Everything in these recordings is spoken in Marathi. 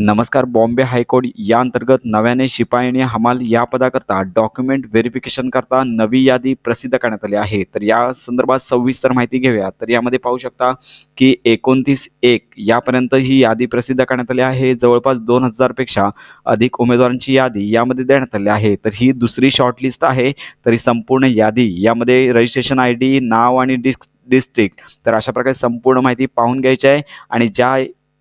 नमस्कार बॉम्बे हायकोर्ट या अंतर्गत नव्याने शिपाई आणि हमाल या पदाकरता डॉक्युमेंट व्हेरिफिकेशन करता नवी यादी प्रसिद्ध करण्यात आली आहे. तर या संदर्भात सविस्तर माहिती घेऊया. तर यामध्ये पाहू शकता की एकोणतीस एक यापर्यंत ही यादी प्रसिद्ध करण्यात आली आहे. जवळपास दोन हजारपेक्षा अधिक उमेदवारांची यादी यामध्ये देण्यात आली आहे. तर ही दुसरी शॉर्टलिस्ट आहे. तरी संपूर्ण यादी यामध्ये रजिस्ट्रेशन आय डी नाव आणि डिस्क डिस्ट्रिक्ट तर अशा प्रकारे संपूर्ण माहिती पाहून घ्यायची आहे. आणि ज्या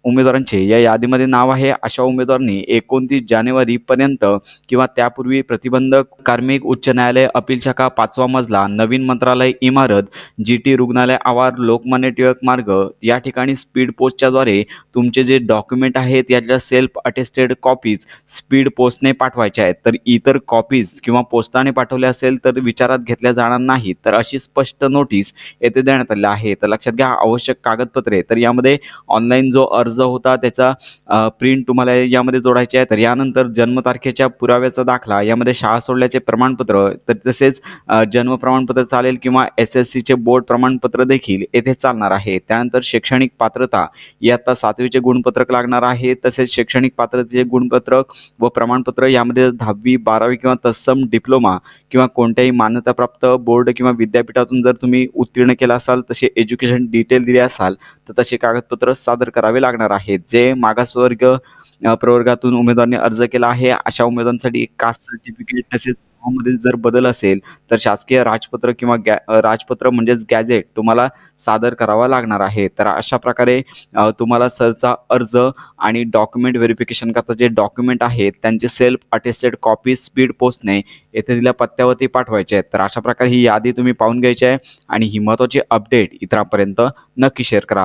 उमेदवारांचे. या यादीमध्ये नाव आहे अशा उमेदवारांनी एकोणतीस जानेवारीपर्यंत किंवा त्यापूर्वी प्रतिबंधक कार्मिक उच्च न्यायालय अपील शाखा पाचवा मजला नवीन मंत्रालय इमारत जी टी रुग्णालय आवार लोकमान्य टिळक मार्ग या ठिकाणी स्पीड पोस्टच्याद्वारे तुमचे जे डॉक्युमेंट आहेत याच्या सेल्फ अटेस्टेड कॉपीज स्पीड पोस्टने पाठवायचे आहेत. तर इतर कॉपीज किंवा पोस्टाने पाठवले असेल तर विचारात घेतल्या जाणार नाहीत. तर अशी स्पष्ट नोटीस येथे देण्यात आली आहे. तर लक्षात घ्या आवश्यक कागदपत्रे. तर यामध्ये ऑनलाईन जो अर्ज होता त्याचा प्रिंट तुम्हाला यामध्ये जोडायचे आहे. तर यानंतर जन्मतारखेच्या पुराव्याचा दाखला यामध्ये शाळा सोडल्याचे प्रमाणपत्र तर तसेच जन्म प्रमाणपत्र चालेल किंवा एस एस सीचे बोर्ड प्रमाणपत्र देखील येथे चालणार आहे. त्यानंतर शैक्षणिक पात्रता इयत्ता सातवीचे गुणपत्रक लागणार आहे. तसेच शैक्षणिक पात्रतेचे गुणपत्रक व प्रमाणपत्र यामध्ये दहावी बारावी किंवा तत्सम डिप्लोमा किंवा कोणत्याही मान्यताप्राप्त बोर्ड किंवा विद्यापीठातून जर तुम्ही उत्तीर्ण केला असाल तसे एज्युकेशन डिटेल दिले असाल तर तसे कागदपत्र सादर करावे लागणार आहेत. जे मागासवर्ग प्रवर्गातून उमेदवारांनी अर्ज केला आहे अशा उमेदवारांसाठी कास्ट सर्टिफिकेट तसेच मध्ये जर बदल असेल तर शासकीय राजपत्र किंवा गॅ राजपत्र म्हणजेच गॅजेट तुम्हाला सादर करावा लागणार आहे. तर अशा प्रकारे तुम्हाला सरचा अर्ज आणि डॉक्युमेंट व्हेरिफिकेशन करता जे डॉक्युमेंट आहेत त्यांचे सेल्फ अटेस्टेड कॉपी स्पीड पोस्टने येथे दिल्या पत्त्यावरती पाठवायचे आहेत. तर अशा प्रकारे ही यादी तुम्ही पाहून घ्यायची आहे आणि ही महत्वाची अपडेट इतरांपर्यंत नक्की शेअर करा.